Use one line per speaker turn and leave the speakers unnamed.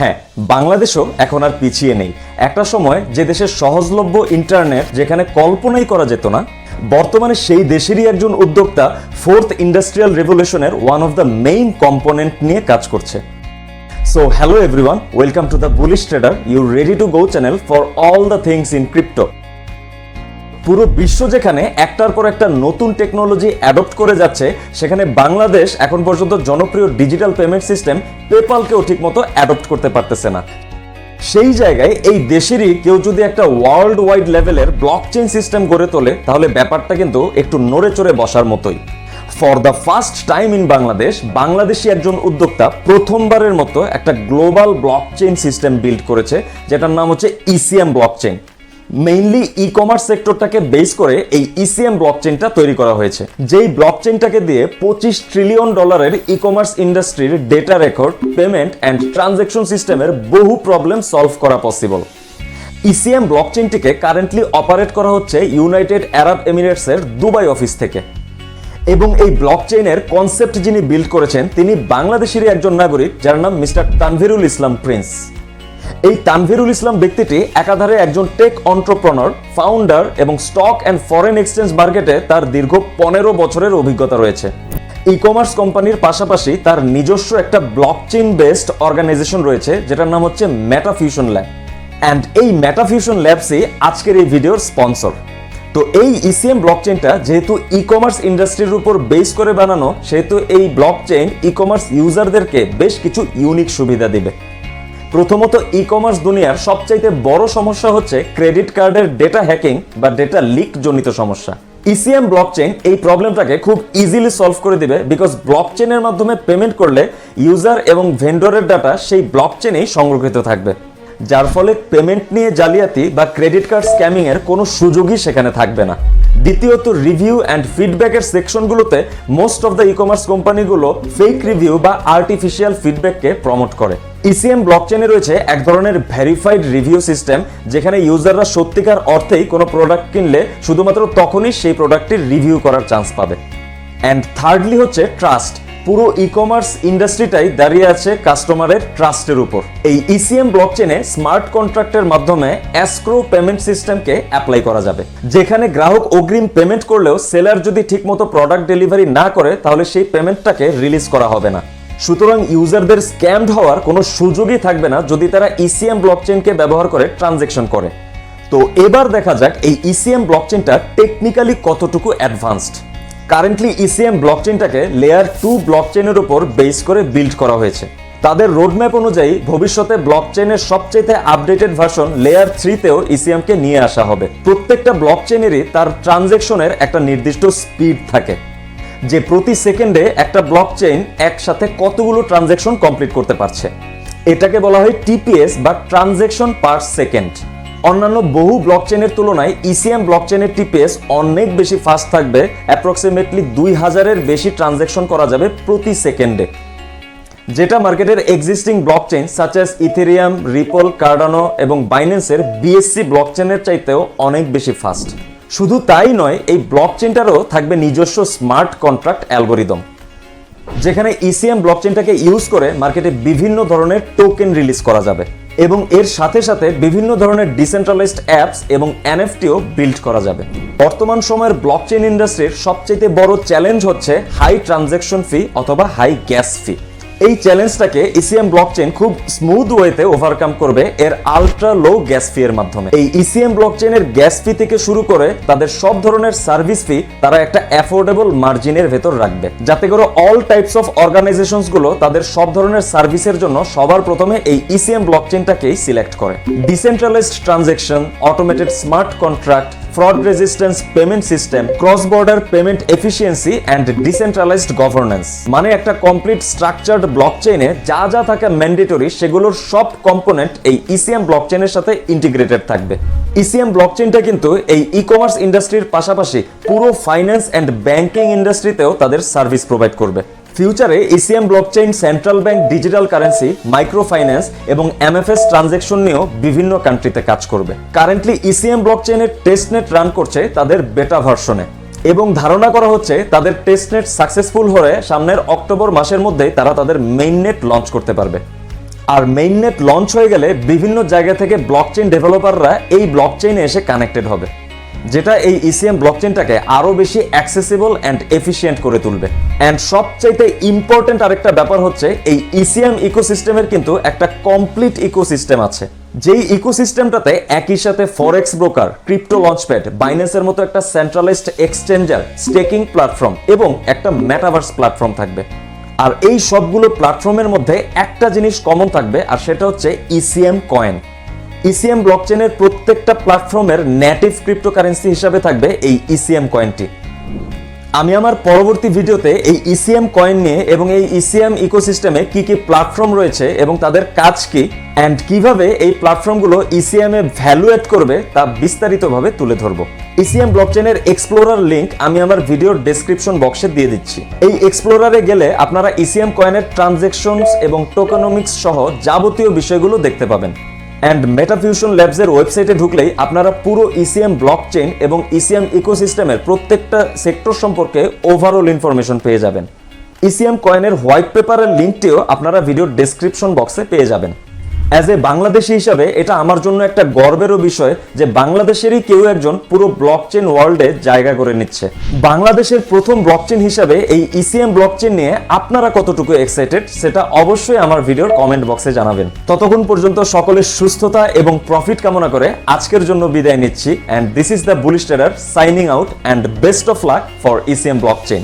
হ্যাঁ বাংলাদেশও এখন আর পিছিয়ে নেই। একটা সময় যে দেশের সহজলভ্য ইন্টারনেট যেখানে কল্পনাই করা যেত না, বর্তমানে সেই দেশেরই একজন উদ্যোক্তা fourth industrial রেভলিউশনের one of the main component নিয়ে কাজ করছে। So hello everyone welcome to the bullish trader you ready to go channel for all the things in crypto পুরো বিশ্ব যেখানে একটার পর একটা নতুন টেকনোলজি অ্যাডপ্ট করে যাচ্ছে, সেখানে বাংলাদেশ এখন পর্যন্ত জনপ্রিয় ডিজিটাল পেমেন্ট সিস্টেম পেপালকেও ঠিকমতো অ্যাডপ্ট করতে পারতেছে না। সেই জায়গায় এই দেশেরই কেউ যদি একটা ওয়ার্ল্ড ওয়াইড লেভেলের ব্লকচেন সিস্টেম গড়ে তোলে, তাহলে ব্যাপারটা কিন্তু একটু নড়ে চড়ে বসার মতোই। For the first time in Bangladesh, Bangladeshi একজন উদ্যোক্তা প্রথমবারের মতো একটা গ্লোবাল ব্লকচেন সিস্টেম বিল্ড করেছে, যেটার নাম হচ্ছে ECM blockchain mainly e commerce সেক্টরটাকে base করে এই E ইসিএম ব্লকচেনটা তৈরি করা হয়েছে। যেই ব্লকচেনটাকে দিয়ে পঁচিশ ট্রিলিয়ন ডলারের ই কমার্স ইন্ডাস্ট্রির data record payment and transaction সিস্টেমের বহু প্রবলেম সলভ করা পসিবল ইসিএম ব্লকচেনটিকে কারেন্টলি অপারেট করা হচ্ছে ইউনাইটেড আরব এমিরেটসের দুবাই অফিস থেকে। এবং এই ব্লকচেইনের কনসেপ্ট যিনি বিল্ড করেছেন, তিনি বাংলাদেশেরই একজন নাগরিক, যার নাম মিস্টার তানভীরুল ইসলাম প্রিন্স এই তানভীরুল ইসলাম ব্যক্তিটি একাধারে একজন টেক অন্টারপ্রনার ফাউন্ডার এবং স্টক অ্যান্ড ফরেন এক্সচেঞ্জ মার্কেটে তার দীর্ঘ পনেরো বছরের অভিজ্ঞতা রয়েছে। ই কমার্স কোম্পানির পাশাপাশি তার নিজস্ব একটা ব্লকচেইন বেসড অর্গানাইজেশন রয়েছে, যেটার নাম হচ্ছে মেটাফিউশন ল্যাব অ্যান্ড এই মেটাফিউশন ল্যাবসই আজকের এই ভিডিওর স্পন্সর তো এই E ইসিএম ব্লকচেইনটা যেহেতু ই কমার্স ইন্ডাস্ট্রির উপর বেস করে বানানো, সেহেতু এই ব্লকচেইন ই কমার্স ইউজারদেরকে বেশ কিছু ইউনিক সুবিধা দিবে। প্রথমত ই কমার্স দুনিয়ার সবচাইতে বড় সমস্যা হচ্ছে ক্রেডিট কার্ডের ডেটা হ্যাকিং বা ডেটা লিক জনিত সমস্যা। ইসিএম ব্লকচেইন এই প্রবলেমটাকে খুব ইজিলি সলভ করে দিবে বিকজ ব্লকচেইনের মাধ্যমে পেমেন্ট করলে ইউজার এবং ভেন্ডরের ডাটা সেই ব্লকচেইনেই সংরক্ষিত থাকবে। যার ফলে পেমেন্ট নিয়ে জালিয়াতি বা ক্রেডিট কার্ড স্ক্যামিং এর কোনো সুযোগই সেখানে থাকবে না। দ্বিতীয়ত রিভিউ অ্যান্ড ফিডব্যাকের সেকশনগুলোতে most of the e commerce কোম্পানিগুলো ফেক রিভিউ বা আর্টিফিশিয়াল ফিডব্যাককে প্রমোট করে। ইসিএম ব্লকচেনে রয়েছে এক ধরনের ভেরিফাইড রিভিউ সিস্টেম যেখানে ইউজাররা সত্যিকার অর্থেই কোনো প্রোডাক্ট কিনলে শুধুমাত্র তখনই সেই প্রোডাক্টটির রিভিউ করার চান্স পাবে। অ্যান্ড থার্ডলি হচ্ছে ট্রাস্ট পুরো ই কমার্স ইন্ডাস্ট্রিটাই দাঁড়িয়ে আছে কাস্টমারের ট্রাস্টের উপর। এই E ইসিএম ব্লকচেনে স্মার্ট কন্ট্রাক্টের মাধ্যমে অ্যাস্ক্রো পেমেন্ট সিস্টেমকে অ্যাপ্লাই করা যাবে। যেখানে গ্রাহক অগ্রিম পেমেন্ট করলেও সেলার যদি ঠিকমতো প্রোডাক্ট ডেলিভারি না করে, তাহলে সেই পেমেন্টটাকে রিলিজ করা হবে না। সুতরাং ইউজারদের স্ক্যামড হওয়ার কোনো সুযোগই থাকবে না যদি তারা E ইসিএম ব্লকচেনকে ব্যবহার করে ট্রানজেকশন করে। তো এবার দেখা যাক এই E ইসিএম ব্লকচেনটা টেকনিক্যালি কতটুকু অ্যাডভান্সড কারেন্টলি ইসিএম ব্লকচেনটাকে লেয়ার টু ব্লকচেনের উপর বেস করে বিল্ড করা হয়েছে। তাদের রোডম্যাপ অনুযায়ী ভবিষ্যতে ব্লকচেনের সবচেয়ে আপডেটেড ভার্সন লেয়ার থ্রিতেও ইসিএমকে নিয়ে আসা হবে। প্রত্যেকটা ব্লকচেনেরই তার ট্রানজেকশনের একটা নির্দিষ্ট স্পিড থাকে। যে প্রতি সেকেন্ডে একটা ব্লক চেইন একসাথে কতগুলো ট্রানজেকশন কমপ্লিট করতে পারছে। এটাকে বলা হয় টিপিএস বা ট্রানজেকশন পার সেকেন্ড অন্যান্য বহু ব্লকচেনের তুলনায় ইসিএম ব্লক ব্লকচেনের টিপিএস অনেক বেশি ফাস্ট থাকবে অ্যাপ্রক্সিমেটলি দুই হাজারের বেশি ট্রানজেকশন করা যাবে প্রতি সেকেন্ডে। যেটা মার্কেটের existing blockchain such as Ethereum Ripple Cardano এবং বাইন্যান্সের বিএসসি ব্লকচেনের চাইতেও অনেক বেশি ফাস্ট শুধু তাই নয়, এই ব্লকচেনটারও থাকবে নিজস্ব স্মার্ট কন্ট্রাক্ট অ্যালগোরিদম যেখানে ইসিএম ব্লক ব্লকচেনটাকে ইউজ করে মার্কেটে বিভিন্ন ধরনের টোকেন রিলিজ করা যাবে এবং এর সাথে সাথে বিভিন্ন ধরনের ডিসেন্ট্রালাইজড অ্যাপস এবং এনএফটিও বিল্ড করা যাবে। বর্তমান সময়ের ব্লকচেন ইন্ডাস্ট্রির সবচেয়ে বড় চ্যালেঞ্জ হচ্ছে হাই ট্রানজ্যাকশন ফি অথবা হাই গ্যাস ফি এই চ্যালেঞ্জটাকে ইসিএম ব্লকচেন খুব স্মুথ ওয়েতে ওভারকাম করবে এর আলট্রা লো গ্যাস ফি এর মাধ্যমে। এই ইসিএম ব্লকচেনের গ্যাস ফি থেকে শুরু করে তাদের সব ধরনের সার্ভিস ফি তারা একটা অ্যাফোর্ডেবল মার্জিনের ভেতর রাখবে। যাতে করে অল টাইপস অফ অর্গানাইজেশনসগুলো তাদের সব ধরনের সার্ভিসের জন্য সবার প্রথমে এই ইসিএম ব্লকচেনটাকেই সিলেক্ট করে। Decentralised transaction automated smart contract fraud resistance payment system cross border payment efficiency and decentralised governance মানে একটা কমপ্লিট স্ট্রাকচার্ড ব্লকচেইনে যা যা থাকে ম্যান্ডেটরি সেগুলোর সব কম্পোনেন্ট এই ইসিএম ব্লকচেনের সাথে ইন্টিগ্রেটেড থাকবে। ইসিএম ব্লকচেনটা কিন্তু এই ই কমার্স ইন্ডাস্ট্রির পাশাপাশি পুরো ফাইন্যান্স অ্যান্ড ব্যাংকিং ইন্ডাস্ট্রিতেও তাদের সার্ভিস প্রোভাইড করবে। ফিউচারে ECM blockchain central bank digital currency microfinance এবং এমএফএস ট্রানজেকশন নিয়েও বিভিন্ন কান্ট্রিতে কাজ করবে। কারেন্টলি ইসিএম ব্লকচেইনের টেস্টনেট রান করছে তাদের বেটা ভার্সনে। এবং ধারণা করা হচ্ছে তাদের টেস্টনেট সাকসেসফুল হয়ে সামনের অক্টোবর মাসের মধ্যেই তারা তাদের মেইন নেট লঞ্চ করতে পারবে। আর মেইননেট লঞ্চ হয়ে গেলে বিভিন্ন জায়গা থেকে ব্লকচেইন ডেভেলপাররা এই ব্লকচেইনে এসে কানেক্টেড হবে। যেটা এই E ইসিএম ব্লকচেইনটাকে আরও বেশি অ্যাক্সেসিবল অ্যান্ড এফিশিয়েন্ট করে তুলবে। অ্যান্ড সবচাইতে ইম্পর্টেন্ট আরেকটা ব্যাপার হচ্ছে, এই E ইসিএম ইকোসিস্টেমের কিন্তু একটা কমপ্লিট ইকোসিস্টেম আছে। যেই ইকোসিস্টেমটাতে একই সাথে ফরেক্স ব্রোকার ক্রিপ্টো লঞ্চপ্যাড বাইন্যান্সের মতো একটা সেন্ট্রালাইজড এক্সচেঞ্জার স্টেকিং প্ল্যাটফর্ম এবং একটা মেটাভার্স প্ল্যাটফর্ম থাকবে। আর এই সবগুলো প্ল্যাটফর্মের মধ্যে একটা জিনিস কমন থাকবে, আর সেটা হচ্ছে E ইসিএম কয়েন ইসিএম ব্লকচেনের প্রত্যেকটা প্ল্যাটফর্মের নেটিভ ক্রিপ্টোকারেন্সি হিসাবে থাকবে এই E ইসিএম কয়েনটি আমি আমার পরবর্তী ভিডিওতে এই E ইসিএম কয়েন নিয়ে এবং এই E ইসিএম ইকোসিস্টেমে কি কি প্ল্যাটফর্ম রয়েছে এবং তাদের কাজ কি অ্যান্ড কীভাবে এই প্ল্যাটফর্মগুলো ইসিএম এ ভ্যালুয়েট করবে তা বিস্তারিতভাবে তুলে ধরবো। ইসিএম ব্লকচেনের এক্সপ্লোরার লিংক আমি আমার ভিডিওর ডেসক্রিপশন বক্সে দিয়ে দিচ্ছি। এই এক্সপ্লোরারে গেলে আপনারা E ইসিএম কয়েনের ট্রানজেকশনস এবং টোকোনমিক্স সহ যাবতীয় বিষয়গুলো দেখতে পাবেন। অ্যান্ড মেটাফিউশন ল্যাবসের ওয়েবসাইটে ঢুকলেই আপনারা পুরো ইসিএম ব্লক চেন এবং E ইসিএম ইকোসিস্টেমের প্রত্যেকটা সেক্টর সম্পর্কে ওভারঅল ইনফরমেশন পেয়ে যাবেন। ইসিএম কয়েনের হোয়াইট পেপারের লিঙ্কটিও আপনারা ভিডিওর ডেসক্রিপশন বক্সে পেয়ে যাবেন। অ্যাজ এ বাংলাদেশি হিসাবে, এটা আমার জন্য একটা গর্বেরও বিষয় যে বাংলাদেশেরই কেউ একজন পুরো ব্লকচেন ওয়ার্ল্ডে জায়গা করে নিচ্ছে। বাংলাদেশের প্রথম ব্লকচেন হিসাবে এই E ইসিএম ব্লকচেন নিয়ে আপনারা কতটুকু এক্সাইটেড সেটা অবশ্যই আমার ভিডিওর কমেন্ট বক্সে জানাবেন। ততক্ষণ পর্যন্ত সকলের সুস্থতা এবং প্রফিট কামনা করে আজকের জন্য বিদায় নিচ্ছি and this is the bullish signing out and best of luck for ECM blockchain